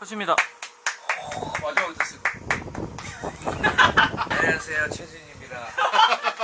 컷입니다. 어, 마지막으로 됐을 거. 안녕하세요 최진입니다.